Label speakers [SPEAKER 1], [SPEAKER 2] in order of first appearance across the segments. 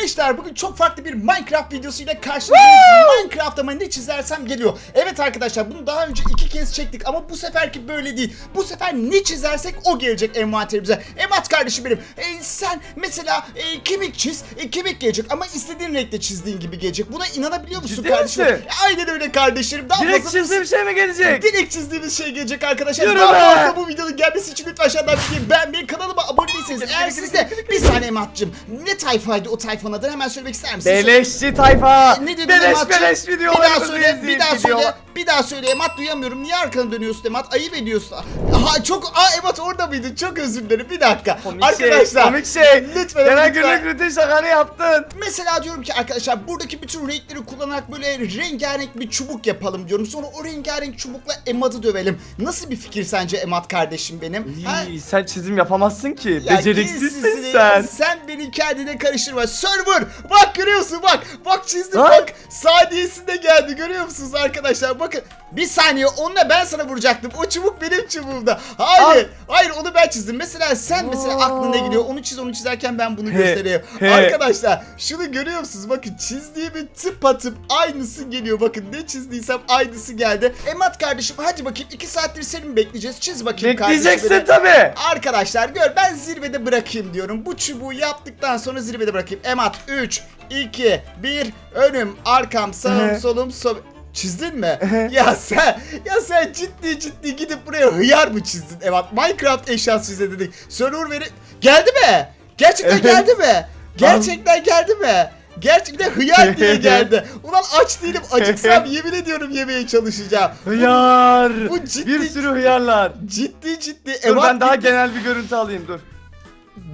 [SPEAKER 1] Gençler bugün çok farklı bir Minecraft videosuyla karşınızdayız. Minecraft ama ne çizersem geliyor. Evet arkadaşlar bunu daha önce iki kez çektik ama bu seferki böyle değil. Bu sefer ne çizersek o gelecek envanterimize. Emat kardeşim benim. e, sen mesela e, kemik çiz. e, kemik gelecek ama istediğin renkte çizdiğin gibi gelecek. Buna inanabiliyor musun
[SPEAKER 2] Ciddi
[SPEAKER 1] kardeşim?
[SPEAKER 2] misin?
[SPEAKER 1] E, Aynen öyle kardeşlerim. Daha
[SPEAKER 2] Direkt
[SPEAKER 1] fazla
[SPEAKER 2] çizdiğim şey mi gelecek?
[SPEAKER 1] Direkt çizdiğimiz şey gelecek arkadaşlar.
[SPEAKER 2] Yürü
[SPEAKER 1] Daha
[SPEAKER 2] be!
[SPEAKER 1] fazla bu videonun gelmesi için lütfen aşağıdan videoyu beğenmeyi, kanalıma abone değilseniz eğer siz de bir saniye Emat'cığım ne tayfaydı o tayfanın adı hemen söylemek ister misin?
[SPEAKER 2] Beleşçi tayfa.
[SPEAKER 1] Ne dedin
[SPEAKER 2] Beleş
[SPEAKER 1] Emat'cığım?
[SPEAKER 2] beleş
[SPEAKER 1] Bir daha söyle, bir daha söyle,
[SPEAKER 2] gidiyorlar.
[SPEAKER 1] Bir daha söyle Emat duyamıyorum. Niye arkanı dönüyorsun Emat? Ayıp ediyorsun. Ha çok, aa Emat orada mıydın? Çok özür dilerim. Bir dakika.
[SPEAKER 2] Komik
[SPEAKER 1] arkadaşlar.
[SPEAKER 2] şey, komik şey.
[SPEAKER 1] Lütfen
[SPEAKER 2] Genel günlük rutin şakanı yaptın.
[SPEAKER 1] Mesela diyorum ki arkadaşlar buradaki bütün renkleri kullanarak böyle rengarenk bir çubuk yapalım diyorum. Sonra o rengarenk çubukla Emat'ı dövelim. Nasıl bir fikir sence Emat kardeşim benim? Ha?
[SPEAKER 2] İyi, sen çizim yapamazsın ki.
[SPEAKER 1] Ya
[SPEAKER 2] Beceriksizsin sen.
[SPEAKER 1] Sen beni kendine karıştırma. Server. Bak görüyorsun bak. Bak çizdim
[SPEAKER 2] Ha?
[SPEAKER 1] bak. Saniyesinde geldi. Görüyor musunuz arkadaşlar? Bakın. Bir saniye onunla ben sana vuracaktım. O çubuk benim çubuğumda. Hayır. Hayır onu ben çizdim. Mesela sen mesela aklına gidiyor? Onu çiz onu çizerken ben bunu
[SPEAKER 2] He,
[SPEAKER 1] göstereyim.
[SPEAKER 2] he.
[SPEAKER 1] Arkadaşlar şunu görüyor musunuz? Bakın çizdiğimin tıpatıp aynısı geliyor. Bakın ne çizdiysem aynısı geldi. Emat kardeşim hadi bakayım. iki saattir seni mi bekleyeceğiz? Çiz bakayım.
[SPEAKER 2] Bekleyeceksin tabi.
[SPEAKER 1] Arkadaşlar gör ben zirvede bırakayım diyorum. Bu çubuğu yaptıktan sonra zirvede bırakayım. Emat 3, 2, 1 önüm, arkam, sağım,
[SPEAKER 2] Ehe.
[SPEAKER 1] solum, sol... Çizdin mi? Ya sen ya sen ciddi ciddi gidip buraya hıyar mı çizdin Emat? Minecraft eşyası çize dedik. Server veri... Geldi mi? Gerçekten
[SPEAKER 2] Evet.
[SPEAKER 1] geldi mi? Gerçekten geldi mi? Gerçekten hıyar diye geldi. Ulan aç değilim acıksam yemin ediyorum yemeye çalışacağım.
[SPEAKER 2] Hıyar.
[SPEAKER 1] Bu ciddi-
[SPEAKER 2] Bir sürü hıyarlar.
[SPEAKER 1] Ciddi ciddi.
[SPEAKER 2] Dur
[SPEAKER 1] Emat
[SPEAKER 2] ben daha genel bir görüntü alayım dur.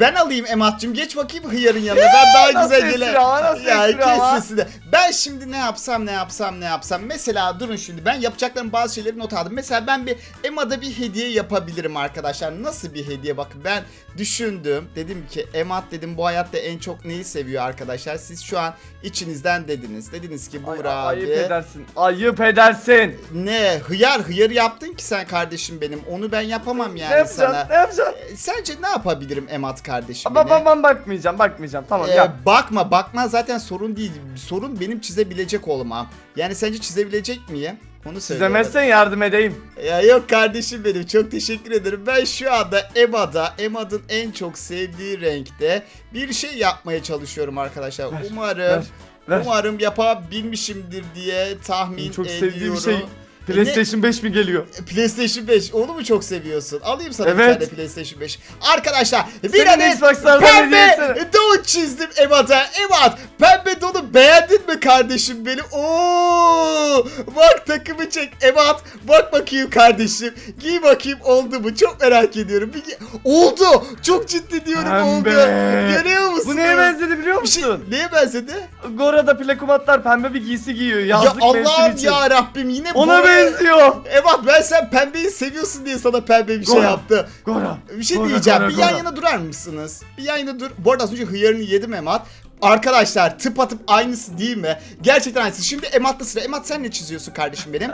[SPEAKER 1] Ben alayım Emat'cığım geç bakayım hıyarın yanına ben daha
[SPEAKER 2] nasıl
[SPEAKER 1] güzel
[SPEAKER 2] espri
[SPEAKER 1] gele.
[SPEAKER 2] ama, nasıl
[SPEAKER 1] Ya
[SPEAKER 2] espri ama?
[SPEAKER 1] kes sesini. Ben şimdi ne yapsam ne yapsam ne yapsam. Mesela durun şimdi ben yapacaklarım bazı şeyleri not aldım. Mesela ben bir Ema'da bir hediye yapabilirim arkadaşlar. Nasıl bir hediye bakın ben düşündüm. Dedim ki Emat dedim bu hayatta en çok neyi seviyor arkadaşlar. Siz şu an içinizden dediniz. Dediniz ki
[SPEAKER 2] Ay,
[SPEAKER 1] Buğra
[SPEAKER 2] ayıp
[SPEAKER 1] abi.
[SPEAKER 2] edersin. Ayıp edersin.
[SPEAKER 1] Ne hıyar hıyar yaptın ki sen kardeşim benim. Onu ben yapamam yani
[SPEAKER 2] ne yapacaksın?
[SPEAKER 1] sana.
[SPEAKER 2] Ne yapacaksın?
[SPEAKER 1] Sence ne yapabilirim Emat kardeşim
[SPEAKER 2] Ama
[SPEAKER 1] benim?
[SPEAKER 2] ben, bakmayacağım, bakmayacağım. Tamam
[SPEAKER 1] Ee,
[SPEAKER 2] yap.
[SPEAKER 1] bakma bakma zaten sorun değil. Sorun benim çizebilecek olmam. Yani sence çizebilecek miyim? Onu söyle.
[SPEAKER 2] Çizemezsen yardım edeyim.
[SPEAKER 1] Ya yok kardeşim benim çok teşekkür ederim. Ben şu anda Ema'da Emad'ın en çok sevdiği renkte bir şey yapmaya çalışıyorum arkadaşlar.
[SPEAKER 2] Ver,
[SPEAKER 1] umarım
[SPEAKER 2] ver, ver.
[SPEAKER 1] umarım yapabilmişimdir diye tahmin
[SPEAKER 2] Çok
[SPEAKER 1] ediyorum.
[SPEAKER 2] sevdiğim şey PlayStation 5 mi geliyor?
[SPEAKER 1] PlayStation 5 onu mu çok seviyorsun? Alayım sana
[SPEAKER 2] Evet.
[SPEAKER 1] bir tane PlayStation 5. Arkadaşlar bir adet pembe
[SPEAKER 2] hediyesini.
[SPEAKER 1] don çizdim Emad'a. Emad pembe donu beğendin mi kardeşim benim? Oo! Bak takımı çek Emad. Bak bakayım kardeşim. Giy bakayım oldu mu? Çok merak ediyorum. Bir oldu. Çok ciddi diyorum oldu.
[SPEAKER 2] Pembe.
[SPEAKER 1] Görüyor musun?
[SPEAKER 2] Bu neye benzedi biliyor
[SPEAKER 1] Bir şey,
[SPEAKER 2] musun?
[SPEAKER 1] neye benzedi?
[SPEAKER 2] Gora'da plekumatlar pembe bir giysi giyiyor
[SPEAKER 1] Ya
[SPEAKER 2] yazlık mevsim
[SPEAKER 1] Allah'ım ya Rabbim yine
[SPEAKER 2] Ona
[SPEAKER 1] bu-
[SPEAKER 2] benziyor.
[SPEAKER 1] Evet ben sen pembeyi seviyorsun diye sana pembe bir şey
[SPEAKER 2] Gora.
[SPEAKER 1] yaptı.
[SPEAKER 2] Gora.
[SPEAKER 1] Bir şey
[SPEAKER 2] Gora,
[SPEAKER 1] diyeceğim.
[SPEAKER 2] Gora,
[SPEAKER 1] bir yan
[SPEAKER 2] Gora.
[SPEAKER 1] yana durar mısınız? Bir yan yana dur. Bu arada az önce hıyarını yedim Emat. Arkadaşlar tıp atıp aynısı değil mi? Gerçekten aynısı. Şimdi Emat'ta sıra. Emat sen ne çiziyorsun kardeşim benim?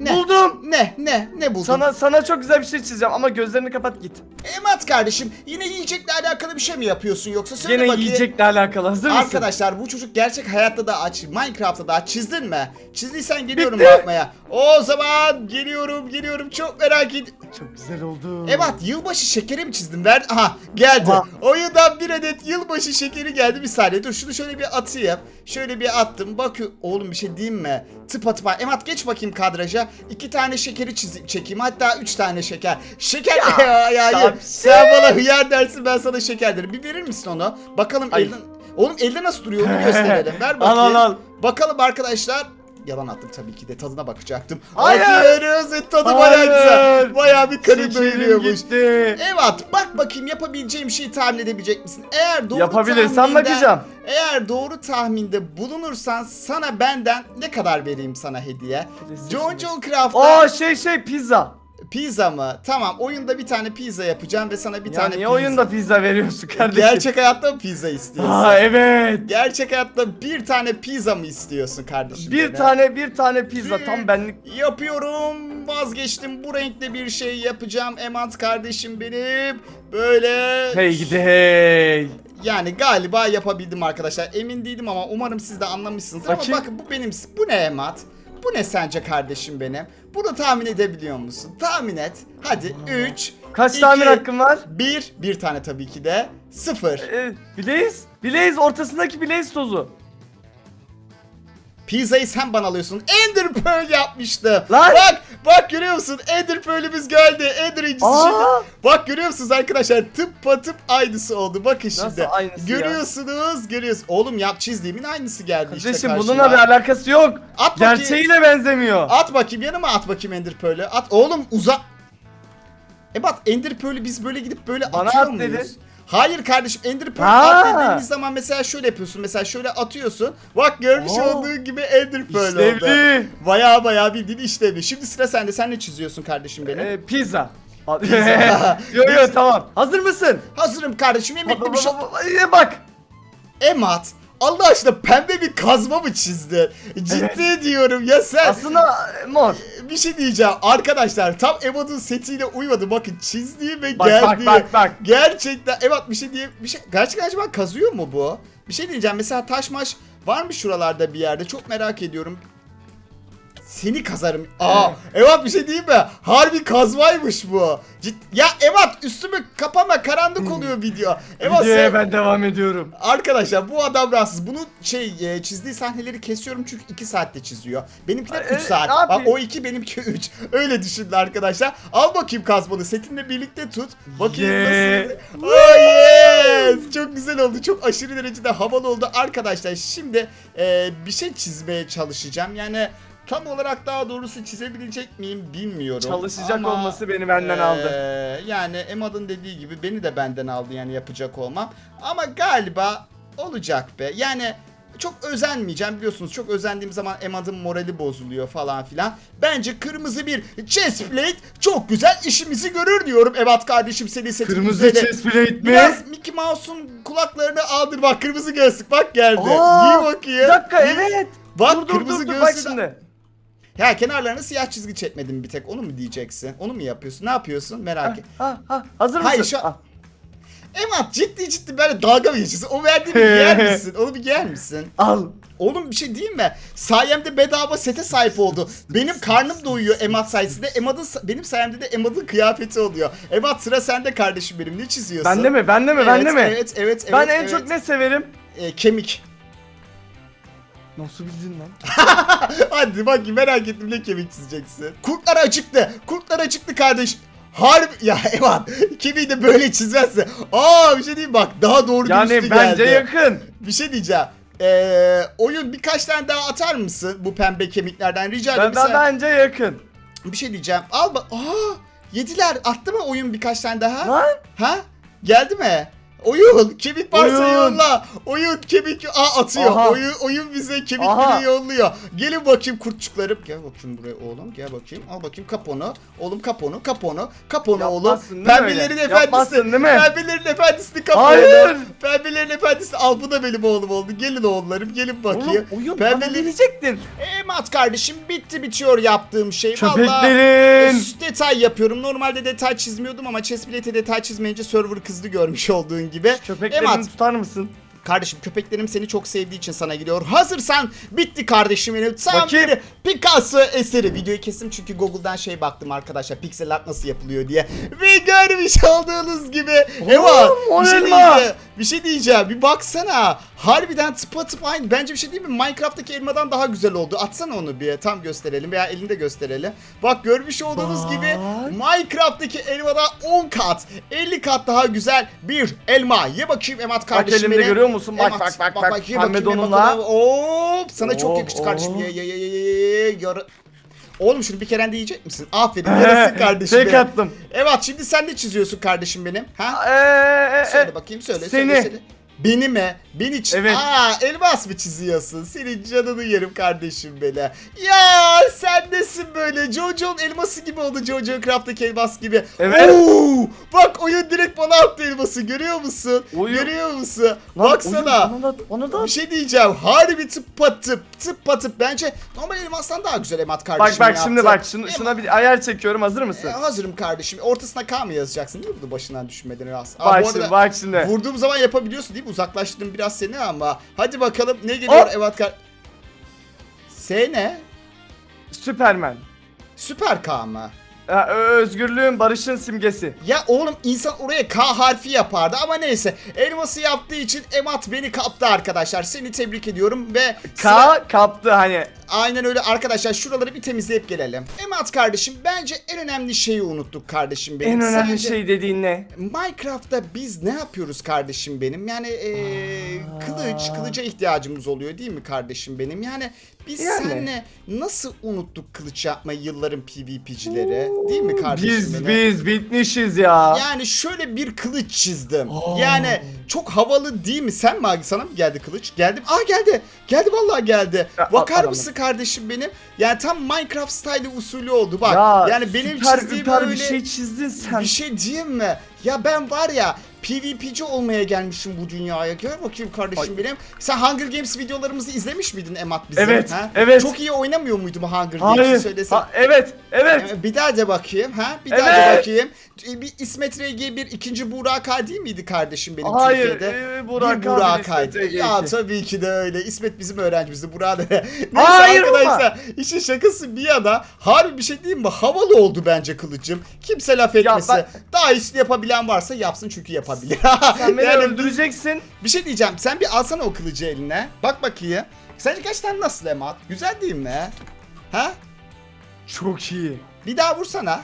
[SPEAKER 1] Ne?
[SPEAKER 2] Buldum.
[SPEAKER 1] Ne? Ne? Ne buldun?
[SPEAKER 2] Sana sana çok güzel bir şey çizeceğim ama gözlerini kapat git.
[SPEAKER 1] Emat kardeşim yine yiyecekle alakalı bir şey mi yapıyorsun yoksa söyle
[SPEAKER 2] Gene
[SPEAKER 1] bakayım.
[SPEAKER 2] yiyecekle alakalı hazır mısın?
[SPEAKER 1] Arkadaşlar bu çocuk gerçek hayatta da aç, Minecraft'ta da aç. Çizdin mi? Çizdiysen geliyorum
[SPEAKER 2] Bitti.
[SPEAKER 1] bakmaya. O zaman geliyorum, geliyorum. Çok merak ediyorum.
[SPEAKER 2] Çok güzel oldu.
[SPEAKER 1] Evet yılbaşı şekeri mi çizdin? Ver. Aha geldi.
[SPEAKER 2] Aha.
[SPEAKER 1] Oyundan bir adet yılbaşı şekeri geldi. Bir saniye dur şunu şöyle bir atayım. Şöyle bir attım. Bak oğlum bir şey diyeyim mi? Tıp atıp. Emat geç bakayım kadraja. İki tane şekeri çiz çekeyim. Hatta üç tane şeker. Şeker ya, ya, ya.
[SPEAKER 2] şapşik.
[SPEAKER 1] Sen bana hıyar dersin ben sana şeker derim. Bir verir misin onu? Bakalım
[SPEAKER 2] Ay.
[SPEAKER 1] elden... Oğlum elde nasıl duruyor onu gösterelim. Ver bakayım.
[SPEAKER 2] Al al al.
[SPEAKER 1] Bakalım arkadaşlar. Yalan attım tabii ki de tadına bakacaktım.
[SPEAKER 2] Hayır.
[SPEAKER 1] Bakıyoruz tadı
[SPEAKER 2] Hayır.
[SPEAKER 1] güzel. Bayağı bir karın doyuruyormuş. Evet bak bakayım yapabileceğim şeyi tahmin edebilecek misin? Eğer doğru
[SPEAKER 2] Yapabilirsem
[SPEAKER 1] tahminde-
[SPEAKER 2] bakacağım.
[SPEAKER 1] Eğer doğru tahminde bulunursan sana benden ne kadar vereyim sana hediye? John John Craft'ta
[SPEAKER 2] Aa şey şey pizza.
[SPEAKER 1] Pizza mı? Tamam oyunda bir tane pizza yapacağım ve sana bir
[SPEAKER 2] ya
[SPEAKER 1] tane
[SPEAKER 2] niye
[SPEAKER 1] pizza.
[SPEAKER 2] oyunda pizza veriyorsun kardeşim?
[SPEAKER 1] Gerçek hayatta mı pizza istiyorsun?
[SPEAKER 2] Aa evet.
[SPEAKER 1] Gerçek hayatta bir tane pizza mı istiyorsun kardeşim?
[SPEAKER 2] Bir
[SPEAKER 1] benim?
[SPEAKER 2] tane bir tane pizza tam benlik.
[SPEAKER 1] Yapıyorum vazgeçtim. Bu renkte bir şey yapacağım. Emat kardeşim benim. Böyle
[SPEAKER 2] Hey gidi hey.
[SPEAKER 1] yani galiba yapabildim arkadaşlar. Emin değilim ama umarım siz de anlamışsınızdır. Ama bakın bu benim bu ne Emat? Bu ne sence kardeşim benim? Bunu tahmin edebiliyor musun? Tahmin et. Hadi 3
[SPEAKER 2] Kaç tahmin hakkın var?
[SPEAKER 1] 1 bir tane tabii ki de 0.
[SPEAKER 2] Evet. Bileyiz. Bileyiz ortasındaki bileyiz tozu.
[SPEAKER 1] Pizzayı sen bana alıyorsun. Ender Pearl yapmıştı.
[SPEAKER 2] Lan!
[SPEAKER 1] Bak bak görüyor musun? Ender Pearl'ümüz geldi. Ender incisi
[SPEAKER 2] Aa!
[SPEAKER 1] şimdi. Bak görüyor musunuz arkadaşlar? Tıp tıp aynısı oldu. Bakın
[SPEAKER 2] Nasıl
[SPEAKER 1] şimdi.
[SPEAKER 2] aynısı ya?
[SPEAKER 1] Görüyorsunuz. Görüyorsunuz. Oğlum yap çizdiğimin aynısı geldi işte
[SPEAKER 2] Kardeşim
[SPEAKER 1] karşıma.
[SPEAKER 2] bununla bir alakası yok.
[SPEAKER 1] At bakayım.
[SPEAKER 2] Gerçeğiyle benzemiyor.
[SPEAKER 1] At bakayım yanıma at bakayım Ender Pearl'ü. At oğlum uza. E bak Ender Pearl'ü biz böyle gidip böyle
[SPEAKER 2] Bana
[SPEAKER 1] atıyor
[SPEAKER 2] at
[SPEAKER 1] muyuz?
[SPEAKER 2] dedi.
[SPEAKER 1] Hayır kardeşim Ender Pearl
[SPEAKER 2] Ha.
[SPEAKER 1] at dediğimiz zaman mesela şöyle yapıyorsun. Mesela şöyle atıyorsun. Bak görmüş
[SPEAKER 2] Oo.
[SPEAKER 1] olduğun gibi Ender Pearl oldu.
[SPEAKER 2] İşlevli.
[SPEAKER 1] Baya baya bildiğin işlevli. Şimdi sıra sende. Sen ne çiziyorsun kardeşim benim?
[SPEAKER 2] Ee, pizza. Yo yo tamam. Hazır mısın?
[SPEAKER 1] Hazırım kardeşim. Yemekli bir şey.
[SPEAKER 2] Bak.
[SPEAKER 1] Emat. Allah aşkına pembe bir kazma mı çizdin? Ciddi diyorum ya sen.
[SPEAKER 2] Aslında e, mor.
[SPEAKER 1] Bir şey diyeceğim arkadaşlar tam Evat'ın setiyle uymadı bakın çizdiği ve
[SPEAKER 2] Bak,
[SPEAKER 1] geldiği
[SPEAKER 2] bak, bak, bak.
[SPEAKER 1] gerçekten Evat bir şey diye bir şey gerçekten acaba kazıyor mu bu? Bir şey diyeceğim mesela taş maş var mı şuralarda bir yerde çok merak ediyorum. Seni kazarım. Aa, Evat bir şey diyeyim mi? Harbi kazmaymış bu. Cid ya Evat üstümü kapama karanlık oluyor video. Evat
[SPEAKER 2] Videoya
[SPEAKER 1] sen...
[SPEAKER 2] ben devam ediyorum.
[SPEAKER 1] Arkadaşlar bu adam rahatsız. Bunu şey e, çizdiği sahneleri kesiyorum çünkü 2 saatte çiziyor. Benimkiler
[SPEAKER 2] E,
[SPEAKER 1] 3 saat.
[SPEAKER 2] ne yapayım?
[SPEAKER 1] Bak, o 2 benimki 3. Öyle düşündü arkadaşlar. Al bakayım kazmanı. Setinle birlikte tut. Bakayım
[SPEAKER 2] Yeah.
[SPEAKER 1] nasıl. Oh yes. Çok güzel oldu. Çok aşırı derecede havalı oldu. Arkadaşlar şimdi e, bir şey çizmeye çalışacağım. Yani tam olarak daha doğrusu çizebilecek miyim bilmiyorum.
[SPEAKER 2] Çalışacak
[SPEAKER 1] Ama,
[SPEAKER 2] olması beni benden
[SPEAKER 1] e,
[SPEAKER 2] aldı.
[SPEAKER 1] Yani Emad'ın dediği gibi beni de benden aldı yani yapacak olmam. Ama galiba olacak be. Yani çok özenmeyeceğim biliyorsunuz. Çok özendiğim zaman Emad'ın morali bozuluyor falan filan. Bence kırmızı bir chest plate çok güzel işimizi görür diyorum. Evet kardeşim senin setin
[SPEAKER 2] Kırmızı
[SPEAKER 1] güzeli.
[SPEAKER 2] chest plate mi?
[SPEAKER 1] Biraz Mickey Mouse'un kulaklarını aldır bak kırmızı gözlük bak geldi.
[SPEAKER 2] Aa,
[SPEAKER 1] Giy bakayım.
[SPEAKER 2] Bir dakika evet.
[SPEAKER 1] Bak
[SPEAKER 2] dur dur
[SPEAKER 1] kırmızı
[SPEAKER 2] dur, dur bak
[SPEAKER 1] gözlü-
[SPEAKER 2] şimdi.
[SPEAKER 1] Ya kenarlarına siyah çizgi çekmedim bir tek onu mu diyeceksin? Onu mu yapıyorsun? Ne yapıyorsun? Merak et.
[SPEAKER 2] Ha, ha, hazır mısın?
[SPEAKER 1] Hayır, şu-
[SPEAKER 2] Ah.
[SPEAKER 1] Emat ciddi ciddi böyle dalga mı geçiyorsun? O verdiğini giyer misin? Onu bir giyer misin?
[SPEAKER 2] Al.
[SPEAKER 1] Oğlum bir şey diyeyim mi? Sayemde bedava sete sahip oldu. Benim karnım doyuyor Emat sayesinde. Emad'ın benim sayemde de Emad'ın kıyafeti oluyor. Emat sıra sende kardeşim benim. Ne çiziyorsun?
[SPEAKER 2] Bende mi? Bende mi? Bende
[SPEAKER 1] evet,
[SPEAKER 2] mi?
[SPEAKER 1] Evet, evet, evet.
[SPEAKER 2] ben en
[SPEAKER 1] evet.
[SPEAKER 2] çok ne severim?
[SPEAKER 1] Ee, kemik.
[SPEAKER 2] Nasıl bildin lan?
[SPEAKER 1] Hadi bak merak ettim ne kemik çizeceksin. Kurtlar acıktı. Kurtlar acıktı kardeş. Harbi ya Eman kemiği de böyle çizmezse. Aa bir şey diyeyim bak daha doğru
[SPEAKER 2] Yani
[SPEAKER 1] dürüstü
[SPEAKER 2] bence
[SPEAKER 1] geldi.
[SPEAKER 2] yakın.
[SPEAKER 1] Bir şey diyeceğim. Ee, oyun birkaç tane daha atar mısın bu pembe kemiklerden rica ederim.
[SPEAKER 2] Ben, ben,
[SPEAKER 1] Sen-
[SPEAKER 2] bence yakın.
[SPEAKER 1] Bir şey diyeceğim. Al bak. Aa yediler. Attı mı oyun birkaç tane daha?
[SPEAKER 2] Lan.
[SPEAKER 1] Ha? Geldi mi? Oyun kemik varsa
[SPEAKER 2] Oyun.
[SPEAKER 1] yolla. Oyun kemik Aa, atıyor.
[SPEAKER 2] Aha.
[SPEAKER 1] Oyun oyun bize
[SPEAKER 2] Aha.
[SPEAKER 1] kemikleri yolluyor. Gelin bakayım kurtçuklarım. Gel bakayım buraya oğlum. Gel bakayım. Al bakayım kap onu. Oğlum kap onu. Kap onu. Kap onu oğlum.
[SPEAKER 2] Yapmazsın değil mi
[SPEAKER 1] Pembelerin
[SPEAKER 2] öyle?
[SPEAKER 1] efendisi.
[SPEAKER 2] Yapmazsın değil mi?
[SPEAKER 1] Pembelerin efendisini kap
[SPEAKER 2] Hayır.
[SPEAKER 1] Pembelerin efendisi. Al bu da benim oğlum oldu. Gelin oğullarım. Gelin bakayım.
[SPEAKER 2] Oğlum oyun bana
[SPEAKER 1] Pembelerin
[SPEAKER 2] verecektin.
[SPEAKER 1] Emat kardeşim bitti bitiyor yaptığım şey. Vallahi
[SPEAKER 2] Köpeklerin.
[SPEAKER 1] üst detay yapıyorum. Normalde detay çizmiyordum ama Chessplate'e detay çizmeyince server kızdı görmüş olduğun gibi.
[SPEAKER 2] Köpeklerini
[SPEAKER 1] Emat
[SPEAKER 2] tutar mısın?
[SPEAKER 1] kardeşim köpeklerim seni çok sevdiği için sana gidiyor. Hazırsan bitti kardeşim benim. Tam
[SPEAKER 2] Bakayım.
[SPEAKER 1] bir Picasso eseri. Videoyu kestim çünkü Google'dan şey baktım arkadaşlar. Pixel art nasıl yapılıyor diye. Ve görmüş olduğunuz gibi. Eva
[SPEAKER 2] o
[SPEAKER 1] bir şey
[SPEAKER 2] elma.
[SPEAKER 1] diyeceğim. Bir şey diyeceğim. Bir baksana. Harbiden tıpatıp aynı. Bence bir şey değil mi? Minecraft'taki elmadan daha güzel oldu. Atsana onu bir tam gösterelim veya elinde gösterelim. Bak görmüş olduğunuz
[SPEAKER 2] Bak.
[SPEAKER 1] gibi Minecraft'taki elmadan 10 kat, 50 kat daha güzel bir elma. Ye bakayım Emat kardeşim
[SPEAKER 2] elimde
[SPEAKER 1] benim.
[SPEAKER 2] görüyor musun? Bak,
[SPEAKER 1] Emat,
[SPEAKER 2] bak, bak, bak.
[SPEAKER 1] ye
[SPEAKER 2] Pembe
[SPEAKER 1] bakayım, ye
[SPEAKER 2] donunla.
[SPEAKER 1] Hop sana çok
[SPEAKER 2] Oh,
[SPEAKER 1] yakıştı kardeşim.
[SPEAKER 2] oh.
[SPEAKER 1] Ye ye ye ye ye ye. Oğlum şunu bir kere de yiyecek misin? Aferin yarasın kardeşim benim.
[SPEAKER 2] attım.
[SPEAKER 1] Evet şimdi sen ne çiziyorsun kardeşim benim? Ha?
[SPEAKER 2] Ee,
[SPEAKER 1] Söyle bakayım söyle
[SPEAKER 2] seni.
[SPEAKER 1] söyle söyle. Beni mi? Beni ç-
[SPEAKER 2] Evet.
[SPEAKER 1] Aa elmas mı çiziyorsun? Senin canını yerim kardeşim beni. Ya sen nesin böyle? Jojo'nun elması gibi oldu Jojo Craft'taki elmas gibi.
[SPEAKER 2] Evet.
[SPEAKER 1] Oo, bak oyun direkt bana attı elması görüyor musun?
[SPEAKER 2] Oyun-
[SPEAKER 1] Görüyor musun?
[SPEAKER 2] Lan,
[SPEAKER 1] Baksana.
[SPEAKER 2] oyun, Bana da, bana da.
[SPEAKER 1] Bir şey diyeceğim. Harbi tıp tıp tıp tıp. Bence normal elmastan daha güzel emat kardeşim
[SPEAKER 2] Bak bak şimdi bak şunu, şuna bir ayar çekiyorum hazır mısın?
[SPEAKER 1] E, hazırım kardeşim. Ortasına K mı yazacaksın mi bunu başından düşünmeden rast?
[SPEAKER 2] Bak şimdi bak şimdi.
[SPEAKER 1] Vurduğum zaman yapabiliyorsun değil mi? Uzaklaştırdım biraz seni ama. Hadi bakalım ne geliyor
[SPEAKER 2] Hop.
[SPEAKER 1] evet kar... S ne?
[SPEAKER 2] Süpermen.
[SPEAKER 1] Süper K mı?
[SPEAKER 2] Ya, ö- özgürlüğün barışın simgesi.
[SPEAKER 1] Ya oğlum insan oraya K harfi yapardı ama neyse. Elması yaptığı için Emat beni kaptı arkadaşlar. Seni tebrik ediyorum ve sıra-
[SPEAKER 2] K kaptı hani.
[SPEAKER 1] Aynen öyle arkadaşlar şuraları bir temizleyip gelelim. Emat kardeşim bence en önemli şeyi unuttuk kardeşim benim.
[SPEAKER 2] En önemli
[SPEAKER 1] Sence
[SPEAKER 2] şey dediğin ne?
[SPEAKER 1] Minecraft'ta biz ne yapıyoruz kardeşim benim? Yani eee, kılıç, kılıca ihtiyacımız oluyor değil mi kardeşim benim? Yani biz
[SPEAKER 2] Yani.
[SPEAKER 1] seninle nasıl unuttuk kılıç yapmayı yılların PvP'cileri? Değil mi kardeşim
[SPEAKER 2] Biz
[SPEAKER 1] benim?
[SPEAKER 2] biz bitmişiz ya.
[SPEAKER 1] Yani şöyle bir kılıç çizdim. Yani çok havalı değil mi? Sen mi sana mı geldi kılıç? Geldi. Aa geldi. Geldi vallahi geldi.
[SPEAKER 2] Ya,
[SPEAKER 1] Bakar
[SPEAKER 2] adamım.
[SPEAKER 1] mısın kardeşim benim? Yani tam Minecraft style usulü oldu bak.
[SPEAKER 2] ya
[SPEAKER 1] yani benim
[SPEAKER 2] süper,
[SPEAKER 1] çizdiğim
[SPEAKER 2] süper
[SPEAKER 1] öyle
[SPEAKER 2] bir şey çizdin sen.
[SPEAKER 1] bir şey diyeyim mi? Ya ben var ya PvP'ci olmaya gelmişim bu dünyaya. Gör bakayım kardeşim
[SPEAKER 2] Ay.
[SPEAKER 1] benim. Sen Hunger Games videolarımızı izlemiş miydin Emat bizim?
[SPEAKER 2] Evet,
[SPEAKER 1] ha?
[SPEAKER 2] evet.
[SPEAKER 1] Çok iyi oynamıyor muydum Hunger Games'i
[SPEAKER 2] Hayır.
[SPEAKER 1] söylesem?
[SPEAKER 2] Ha, evet, evet.
[SPEAKER 1] Ee, Bir daha de bakayım ha? Bir daha de
[SPEAKER 2] Evet.
[SPEAKER 1] bakayım. Ee, Bir İsmet RG1 ikinci Burak A değil miydi kardeşim benim
[SPEAKER 2] Hayır,
[SPEAKER 1] Türkiye'de?
[SPEAKER 2] e, Burak
[SPEAKER 1] bir Burak A'ydı.
[SPEAKER 2] RG2.
[SPEAKER 1] Ya tabii ki de öyle. İsmet bizim öğrencimizdi. Burak da. Neyse
[SPEAKER 2] Hayır
[SPEAKER 1] arkadaşlar işin şakası bir yana harbi bir şey diyeyim mi? Havalı oldu bence kılıcım. Kimse laf etmesin.
[SPEAKER 2] ben-
[SPEAKER 1] Daha iyisini yapabilen varsa yapsın çünkü yapabilir.
[SPEAKER 2] Sen beni
[SPEAKER 1] yani
[SPEAKER 2] öldüreceksin.
[SPEAKER 1] bir şey diyeceğim. Sen bir alsana o kılıcı eline. Bak bakayım. Sence gerçekten nasıl Emat? Güzel değil mi? Ha?
[SPEAKER 2] Çok iyi.
[SPEAKER 1] Bir daha vursana.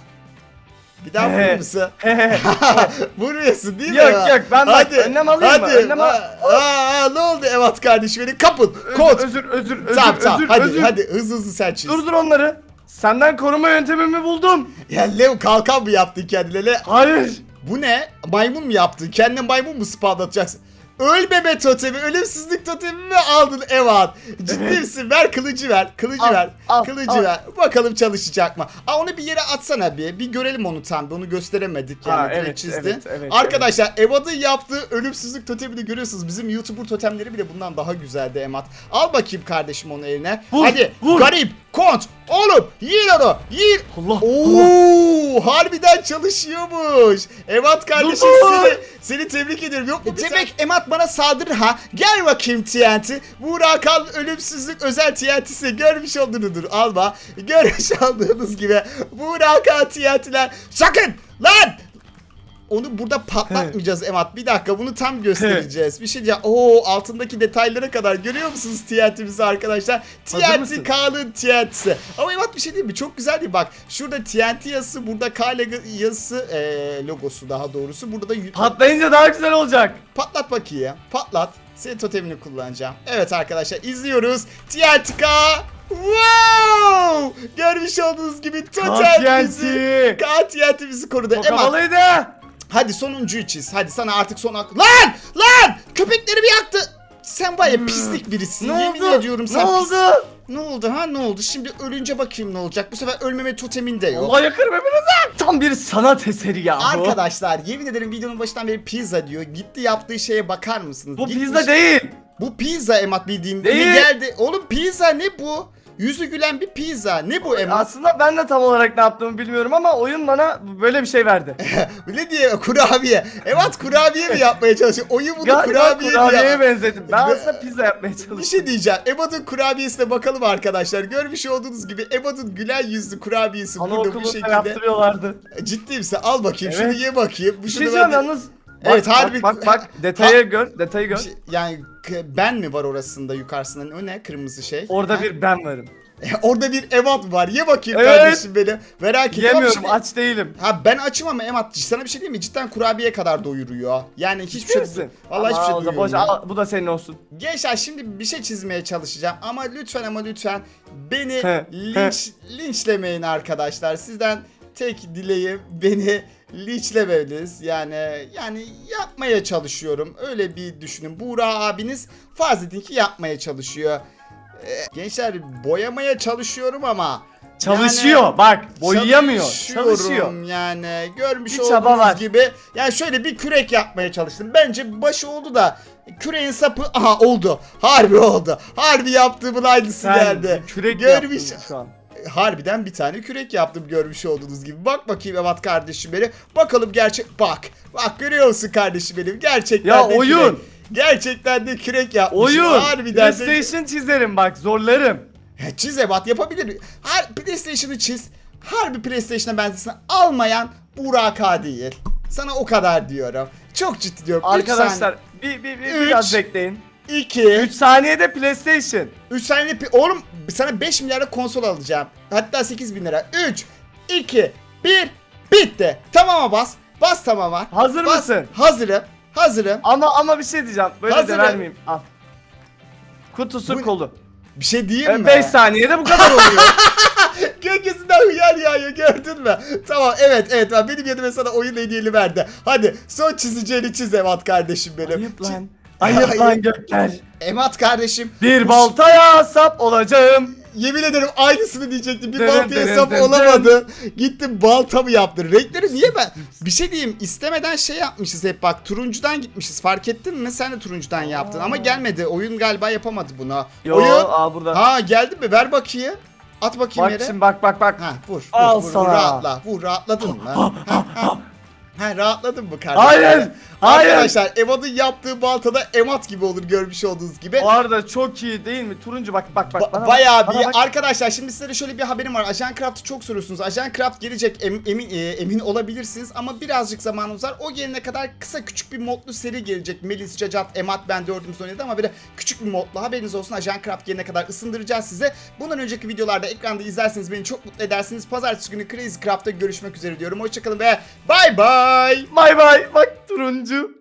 [SPEAKER 1] Bir daha vurur musun? Vuruyorsun değil mi?
[SPEAKER 2] Yok,
[SPEAKER 1] ya?
[SPEAKER 2] yok, ben bak, önlem alayım mı?
[SPEAKER 1] hadi.
[SPEAKER 2] Önlem al-
[SPEAKER 1] Aa, ne oldu Evat kardeşim benim? Kapın. Kod.
[SPEAKER 2] Özür, özür, özür,
[SPEAKER 1] Tamam tamam
[SPEAKER 2] özür,
[SPEAKER 1] hadi
[SPEAKER 2] özür.
[SPEAKER 1] hadi hızlı hızlı sen çiz.
[SPEAKER 2] Dur dur onları. Senden koruma yöntemimi buldum.
[SPEAKER 1] Ya Leo kalkan mı yaptın kendine? Le-
[SPEAKER 2] Hayır.
[SPEAKER 1] Bu ne? Maymun mu yaptın? Kendine maymun mu spawnlatacaksın? Ölmeme totemi, ölümsüzlük totemi mi aldın Evan? Ciddi
[SPEAKER 2] Evet.
[SPEAKER 1] misin? Ver kılıcı ver, kılıcı
[SPEAKER 2] Al,
[SPEAKER 1] ver,
[SPEAKER 2] al,
[SPEAKER 1] kılıcı
[SPEAKER 2] al.
[SPEAKER 1] ver. Bakalım çalışacak mı? Aa onu bir yere atsana bir. Bir görelim onu tam. bir. Onu gösteremedik yani.
[SPEAKER 2] Ha,
[SPEAKER 1] direkt
[SPEAKER 2] evet,
[SPEAKER 1] çizdin.
[SPEAKER 2] evet, evet,
[SPEAKER 1] Arkadaşlar Evat'ın yaptığı ölümsüzlük totemini görüyorsunuz. Bizim YouTuber totemleri bile bundan daha güzeldi Emat. Al bakayım kardeşim onu eline.
[SPEAKER 2] Vur,
[SPEAKER 1] Hadi
[SPEAKER 2] vur.
[SPEAKER 1] garip, kont, oğlum yiyin onu, yiyin.
[SPEAKER 2] Allah.
[SPEAKER 1] Oo, harbiden çalışıyormuş. Emat kardeşim
[SPEAKER 2] Dur,
[SPEAKER 1] seni, seni tebrik ediyorum. Yok mu? Demek Emat bana saldırır ha. Gel bakayım TNT. Burak Al ölümsüzlük özel TNT'si görmüş olduğunudur. Alma. Görmüş olduğunuz gibi Burak Al TNT'ler. Sakın lan. Onu burada patlatmayacağız Emat. Bir dakika bunu tam göstereceğiz. Bir şey diyeceğim. Oo altındaki detaylara kadar görüyor musunuz TNT'mizi arkadaşlar? TNT? K'nın TNT'si. Ama Emat bir şey değil mi? Çok güzel değil bak. Şurada TNT yazısı, burada K yazısı, eee, logosu daha doğrusu. Burada da
[SPEAKER 2] Patlayınca daha güzel olacak.
[SPEAKER 1] patlat bakayım. Patlat. Senin totemini kullanacağım. Evet arkadaşlar izliyoruz. TNT K. Wow! Görmüş olduğunuz gibi totem bizi.
[SPEAKER 2] TNT.
[SPEAKER 1] K TNT bizi korudu.
[SPEAKER 2] Çok
[SPEAKER 1] Emat
[SPEAKER 2] havalıydı.
[SPEAKER 1] Hadi sonuncuyu çiz. Hadi sana artık son hak... Lan! Lan! Köpeklerimi yaktı. Sen var ya pislik birisin.
[SPEAKER 2] Hmm. Ne
[SPEAKER 1] Yemin
[SPEAKER 2] oldu?
[SPEAKER 1] ediyorum
[SPEAKER 2] Ne
[SPEAKER 1] sen pis-
[SPEAKER 2] oldu?
[SPEAKER 1] Ne oldu ha ne oldu? Şimdi ölünce bakayım ne olacak. Bu sefer ölmeme totemin de yok.
[SPEAKER 2] Allah yakarım hepinize. Tam bir sanat eseri ya bu.
[SPEAKER 1] Arkadaşlar yemin ederim videonun başından beri pizza diyor. Gitti yaptığı şeye bakar mısınız?
[SPEAKER 2] Bu
[SPEAKER 1] Gitmiş-
[SPEAKER 2] pizza değil.
[SPEAKER 1] Bu pizza Emat bildiğin.
[SPEAKER 2] Değil.
[SPEAKER 1] Geldi? Oğlum pizza ne bu? Yüzü gülen bir pizza. Ne bu Emat?
[SPEAKER 2] Aslında ben de tam olarak ne yaptığımı bilmiyorum ama oyun bana böyle bir şey verdi.
[SPEAKER 1] ne diye kurabiye. Emat kurabiye mi yapmaya çalışıyor? Oyun bunu
[SPEAKER 2] Galiba
[SPEAKER 1] kurabiye, diye
[SPEAKER 2] kurabiyeye
[SPEAKER 1] yap-
[SPEAKER 2] benzedim. Ben aslında pizza yapmaya
[SPEAKER 1] Bir
[SPEAKER 2] çalıştım.
[SPEAKER 1] şey diyeceğim. Emad'ın kurabiyesine bakalım arkadaşlar. Görmüş olduğunuz gibi Emad'ın gülen yüzlü kurabiyesi burada bu
[SPEAKER 2] Anaokulunda
[SPEAKER 1] şekilde.
[SPEAKER 2] yaptırıyorlardı.
[SPEAKER 1] Ciddi misin? Al bakayım
[SPEAKER 2] Evet.
[SPEAKER 1] şunu ye bakayım. Bu
[SPEAKER 2] Bir şey
[SPEAKER 1] ben-
[SPEAKER 2] yalnız.
[SPEAKER 1] Evet,
[SPEAKER 2] bak,
[SPEAKER 1] harbi-
[SPEAKER 2] Bak bak, detayı gör, detayı gör.
[SPEAKER 1] şey- yani ben mi var orasında yukarısında? O ne? Kırmızı şey.
[SPEAKER 2] Orada
[SPEAKER 1] Ha?
[SPEAKER 2] bir ben varım.
[SPEAKER 1] Orada bir Emad var. Ye bakayım
[SPEAKER 2] Evet.
[SPEAKER 1] kardeşim beni. Merak. Ama
[SPEAKER 2] Yemiyorum,
[SPEAKER 1] şimdi-
[SPEAKER 2] aç değilim.
[SPEAKER 1] Ha ben açım ama Emad sana bir şey diyeyim mi? Cidden kurabiye kadar doyuruyor. Yani hiçbir
[SPEAKER 2] Ciddi
[SPEAKER 1] şey
[SPEAKER 2] misin?
[SPEAKER 1] Vallahi hiçbir
[SPEAKER 2] Ama
[SPEAKER 1] şey
[SPEAKER 2] zaman
[SPEAKER 1] duymuyorum.
[SPEAKER 2] boş, al, bu da senin olsun.
[SPEAKER 1] Gençler şimdi bir şey çizmeye çalışacağım ama lütfen ama lütfen beni linç linçlemeyin arkadaşlar. Sizden tek dileğim beni Liçlemeliyiz. Yani yani yapmaya çalışıyorum. Öyle bir düşünün. Buğra abiniz farz edin ki yapmaya çalışıyor. Ee, gençler boyamaya çalışıyorum ama
[SPEAKER 2] Çalışıyor
[SPEAKER 1] yani-
[SPEAKER 2] bak boyayamıyor. Çalışıyor.
[SPEAKER 1] yani görmüş
[SPEAKER 2] Bir
[SPEAKER 1] olduğunuz
[SPEAKER 2] var.
[SPEAKER 1] gibi. Yani şöyle bir kürek yapmaya çalıştım. Bence başı oldu da küreğin sapı aha oldu. Harbi oldu. Harbi yaptığımın aynısı
[SPEAKER 2] Sen
[SPEAKER 1] geldi.
[SPEAKER 2] kürek
[SPEAKER 1] Görmüş.
[SPEAKER 2] şu an.
[SPEAKER 1] Harbiden bir tane kürek yaptım görmüş olduğunuz gibi. Bak bakayım Evat kardeşim benim. Bakalım gerçek bak. Bak görüyor musun kardeşim benim? Gerçekten
[SPEAKER 2] Ya
[SPEAKER 1] de
[SPEAKER 2] oyun.
[SPEAKER 1] Kürek. Gerçekten de kürek yapmışım.
[SPEAKER 2] Oyun.
[SPEAKER 1] Harbiden de.
[SPEAKER 2] PlayStation çizerim bak zorlarım.
[SPEAKER 1] Ya çiz Ebat yapabilir. Her PlayStation'ı çiz. Harbi PlayStation'a benzesin almayan Burak Ağa değil. Sana o kadar diyorum. Çok ciddi diyorum.
[SPEAKER 2] Arkadaşlar bir, bir, bir
[SPEAKER 1] Üç.
[SPEAKER 2] biraz bekleyin.
[SPEAKER 1] 2
[SPEAKER 2] 3 saniyede PlayStation.
[SPEAKER 1] 3 saniye pi- oğlum sana 5 milyara konsol alacağım. Hatta 8 bin lira. 3 2 1 bitti. Tamama bas. Bas tamama.
[SPEAKER 2] Hazır
[SPEAKER 1] Bas.
[SPEAKER 2] mısın?
[SPEAKER 1] Hazırım. Hazırım.
[SPEAKER 2] Ama ama bir şey diyeceğim. Böyle
[SPEAKER 1] Hazırım.
[SPEAKER 2] de vermeyeyim. Al. Kutusu
[SPEAKER 1] Bu-
[SPEAKER 2] kolu.
[SPEAKER 1] Bir şey diyeyim mi?
[SPEAKER 2] 5 saniyede bu kadar oluyor.
[SPEAKER 1] Gökyüzünden hıyar yağıyor gördün mü? Tamam evet evet ben benim yerime sana oyun hediyeli verdi. Hadi son çizeceğini çiz Emat kardeşim benim.
[SPEAKER 2] Ayıp lan. Ayıp lan Gökler.
[SPEAKER 1] Emat kardeşim.
[SPEAKER 2] Bir baltaya sap olacağım.
[SPEAKER 1] Yemin ederim aynısını diyecektim. Bir
[SPEAKER 2] Dın
[SPEAKER 1] baltaya sap olamadı. Gittim balta mı yaptın? Renkleri niye ben? Bir şey diyeyim istemeden şey yapmışız hep bak turuncudan gitmişiz. Fark ettin mi? Sen de turuncudan yaptın ama gelmedi. Oyun galiba yapamadı bunu.
[SPEAKER 2] Yo
[SPEAKER 1] Oyun.
[SPEAKER 2] aa burada.
[SPEAKER 1] Ha geldi mi? Ver bakayım. At bakayım
[SPEAKER 2] bak
[SPEAKER 1] yere.
[SPEAKER 2] şimdi bak bak bak.
[SPEAKER 1] Ha vur. vur,
[SPEAKER 2] Al
[SPEAKER 1] vur,
[SPEAKER 2] sana.
[SPEAKER 1] Vur, rahatla. Vur rahatladın mı? ha, ha. Ha rahatladın mı kardeşim?
[SPEAKER 2] Hayır, hayır.
[SPEAKER 1] Arkadaşlar Emad'ın yaptığı baltada Emad gibi olur görmüş olduğunuz gibi.
[SPEAKER 2] Bu arada çok iyi değil mi? Turuncu bak bak bak.
[SPEAKER 1] Ba-
[SPEAKER 2] bana bak,
[SPEAKER 1] bayağı
[SPEAKER 2] bana
[SPEAKER 1] bir
[SPEAKER 2] bak.
[SPEAKER 1] arkadaşlar şimdi size şöyle bir haberim var. Ajan Craft'ı çok soruyorsunuz. Ajan Craft gelecek em- emin e, emin olabilirsiniz ama birazcık zamanımız var. O gelene kadar kısa küçük bir modlu seri gelecek. Melis, Cacat, Emat ben dördümüz oynadı ama böyle küçük bir modlu haberiniz olsun. Ajan Craft gelene kadar ısındıracağız size. Bundan önceki videolarda ekranda izlerseniz beni çok mutlu edersiniz. Pazartesi günü Crazy Craft'ta görüşmek üzere diyorum. Hoşçakalın ve bay bay.
[SPEAKER 2] Bay bay. Bak turuncu.